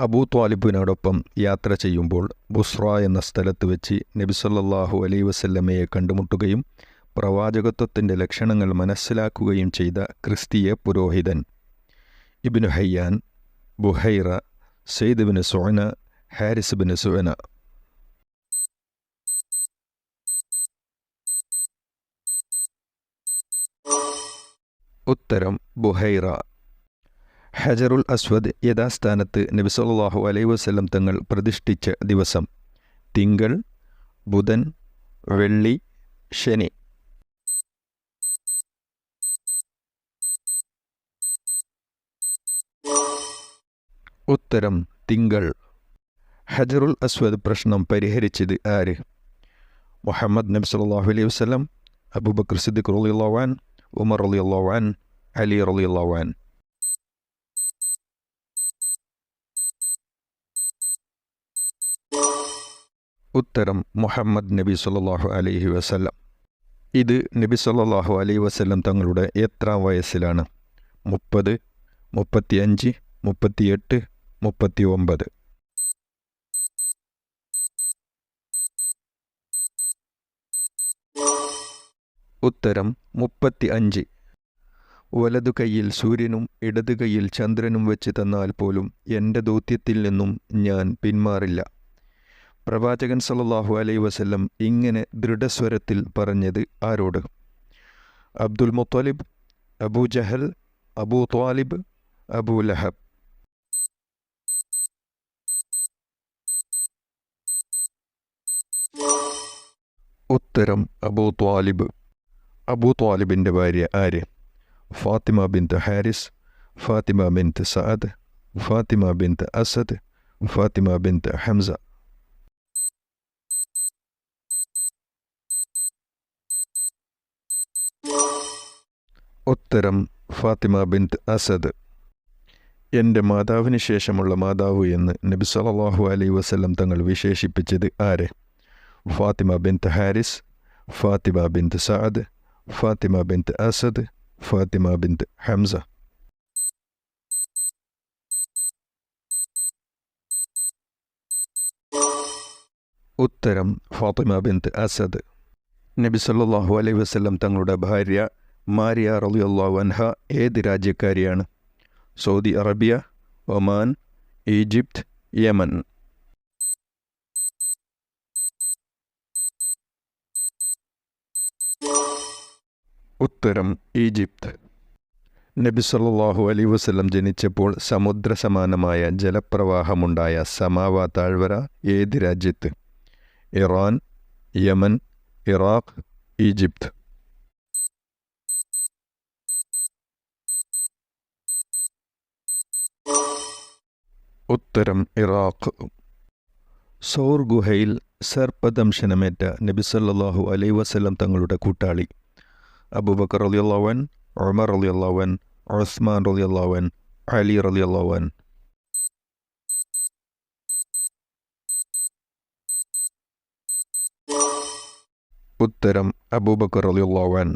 അബൂ ത്വാലിബിനോടൊപ്പം യാത്ര ചെയ്യുമ്പോൾ ബുസ്ര എന്ന സ്ഥലത്ത് വെച്ച് നബിസല്ലാഹു അലൈ വസല്ലമയെ കണ്ടുമുട്ടുകയും പ്രവാചകത്വത്തിന്റെ ലക്ഷണങ്ങൾ മനസ്സിലാക്കുകയും ചെയ്ത ക്രിസ്തീയ പുരോഹിതൻ. Ibnu Hayyan Buhaira Zaid bin Sona Haris bin Suwana ഉത്തരം ബുഹൈറ. ഹജറുൽ അസ്വദ് യഥാസ്ഥാനത്ത് നബിസല്ലാഹു അലൈ വസ്ലം തങ്ങൾ പ്രതിഷ്ഠിച്ച ദിവസം. തിങ്കൾ ബുധൻ വെള്ളി ശനി. ഉത്തരം തിങ്കൾ. ഹജറുൽ അസ്വദ് പ്രശ്നം പരിഹരിച്ചത് ആര്? മുഹമ്മദ് നബി സല്ലല്ലാഹു അലൈഹി വസല്ലം അബൂബക്കർ സിദ്ദിഖ് അൻ ഉമർ അൻ അലി റളിയല്ലാഹു ഉത്തരം മുഹമ്മദ് നബി സല്ലല്ലാഹു അലൈഹി വസല്ലം. ഇത് നബി സല്ലല്ലാഹു അലൈഹി വസല്ലം തങ്ങളുടെ എത്രാം വയസ്സിലാണ്. മുപ്പത് മുപ്പത്തിയഞ്ച് മുപ്പത്തിയെട്ട് മുപ്പത്തി ഒമ്പത് ഉത്തരം മുപ്പത്തി അഞ്ച് വലതു കൈയിൽ സൂര്യനും ഇടതു കൈയിൽ ചന്ദ്രനും വെച്ച് തന്നാൽ പോലും എന്റെ ദൗത്യത്തിൽ നിന്നും ഞാൻ പിന്മാറില്ല. പ്രവാചകൻ സല്ലല്ലാഹു അലൈ വസല്ലം ഇങ്ങനെ ദൃഢസ്വരത്തിൽ പറഞ്ഞത് ആരോട്? അബ്ദുൽ മുത്തലിബ് അബൂ ജഹൽ അബൂ ത്വാലിബ് അബൂ ലഹബ്. ഉത്തരം അബൂ ത്വാലിബ്. അബൂ ത്വാലിബിന്റെ ഭാര്യ ആര്? Fatima bint Haris Fatima bint Saad Fatima bint Asad Fatima bint Hamza. ഉത്തരം ഫാത്തിമ ബിന്ത് അസദ്. എന്റെ മാതാവിന് ശേഷമുള്ള മാതാവ് എന്ന് നബി സല്ലല്ലാഹു അലൈ വസ്ലം തങ്ങൾ വിശേഷിപ്പിച്ചത് ആരെ? Fatima bint Haris Fatima bint Saad Fatima bint Asad Fatima bint Hamza. ഉത്തരം ഫാത്തിമ ബിന്ത് അസദ്. നബി സല്ലാഹു അലൈഹി വസ്ലം തങ്ങളുടെ ഭാര്യ മാരിയ റളിയല്ലാഹു വൻഹ ഏത് രാജ്യക്കാരിയാണ്? Saudi Arabia Oman Egypt Yemen. ഉത്തരം ഈജിപ്ത്. നബി സല്ലാഹു അലൈഹി വസ്ലം ജനിച്ചപ്പോൾ സമുദ്ര സമാനമായ ജലപ്രവാഹമുണ്ടായ സമാവ താഴ്വര ഏത് രാജ്യത്ത്? Iran Yemen Iraq Egypt. ഉത്തരം ഇറാഖ്. സൗർ ഗുഹയിൽ സർപ്പദംശനമേറ്റ നബിസല്ലാഹു അലൈ വസ്ലം തങ്ങളുടെ കൂട്ടാളി. അബൂബക്കർ റളിയല്ലാഹുവൻ ഉമർ റളിയല്ലാഹുവൻ ഉസ്മാൻ റളിയല്ലാഹുവൻ അലി റളിയല്ലാഹുവൻ ഉത്തരം അബൂബക്കർ റളിയല്ലാഹുവൻ